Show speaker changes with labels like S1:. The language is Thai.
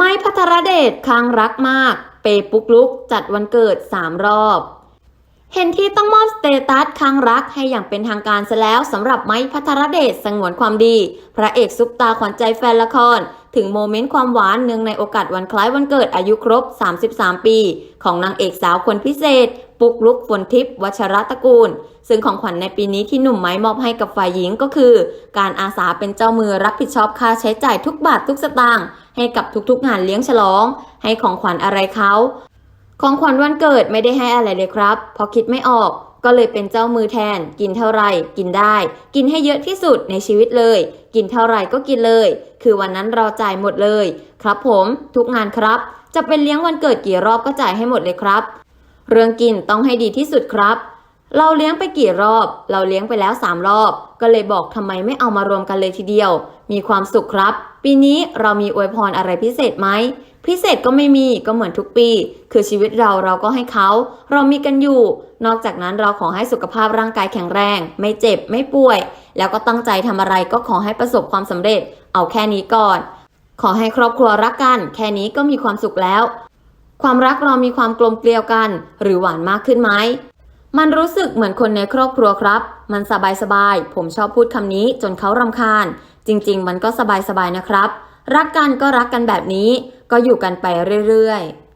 S1: ไม้พัทรเดชค้างรักมาก เปปุกลุกจัดวันเกิด 3 รอบ เห็นที่ต้องมอบสเตตัสค้างรักให้อย่างเป็นทางการซะแล้วสำหรับไม้พัทรเดชสงวนความดี พระเอกซุปตาขวัญใจแฟนละคร ถึงโมเมนต์ความหวานเนื่องในโอกาสวันคล้ายวันเกิดอายุครบ 33 ปี ของนางเอกสาวคนพิเศษ ปุกลุกฝนทิพย์วัชรตระกูล ซึ่งของขวัญในปีนี้ที่หนุ่มไม้มอบให้กับฝ่ายหญิงก็คือ การอาสาเป็นเจ้ามือรับผิดชอบค่าใช้จ่ายทุกบาททุกสตางค์ให้กับทุกๆงานเลี้ยงฉลอง ให้ของขวัญอะไรเขาของขวัญวันเกิดไม่ได้ให้อะไรเลยครับเพราะคิดไม่ออกก็เลยเป็นเจ้ามือแทน กินเท่าไหร่กินได้ กินให้เยอะที่สุดในชีวิตเลย กินเท่าไหร่ก็กินเลย คือวันนั้นเราจ่ายหมดเลย ครับผม ทุกงานครับ จะเป็นเลี้ยงวันเกิดกี่รอบก็จ่ายให้หมดเลยครับ เรื่องกินต้องให้ดีที่สุดครับ เราเลี้ยงไปกี่รอบ เราเลี้ยงไปแล้ว3รอบ ก็เลยบอกทำไมไม่เอามารวมกันเลยทีเดียว มีความสุขครับ ปีนี้เรามีอวยพรอะไรพิเศษไหมพิเศษก็ไม่มีก็เหมือนทุกปี คือชีวิตเราเราก็ให้เขา เรามีกันอยู่ นอกจากนั้นเราขอให้สุขภาพร่างกายแข็งแรง ไม่เจ็บไม่ป่วย แล้วก็ตั้งใจทำอะไรก็ขอให้ประสบความสำเร็จ เอาแค่นี้ก่อน ขอให้ครอบครัวรักกัน แค่นี้ก็มีความสุขแล้ว ความรักเรามีความกลมเกลียวกัน หรือหวานมากขึ้นไหมมันรู้สึกเหมือนคนในครอบครัวครับ มันสบายสบาย ผมชอบพูดคำนี้จนเขารำคาญ จริง ๆ มันก็สบายสบายนะครับ รักกันก็รักกันแบบนี้ ก็อยู่กันไปเรื่อย ๆ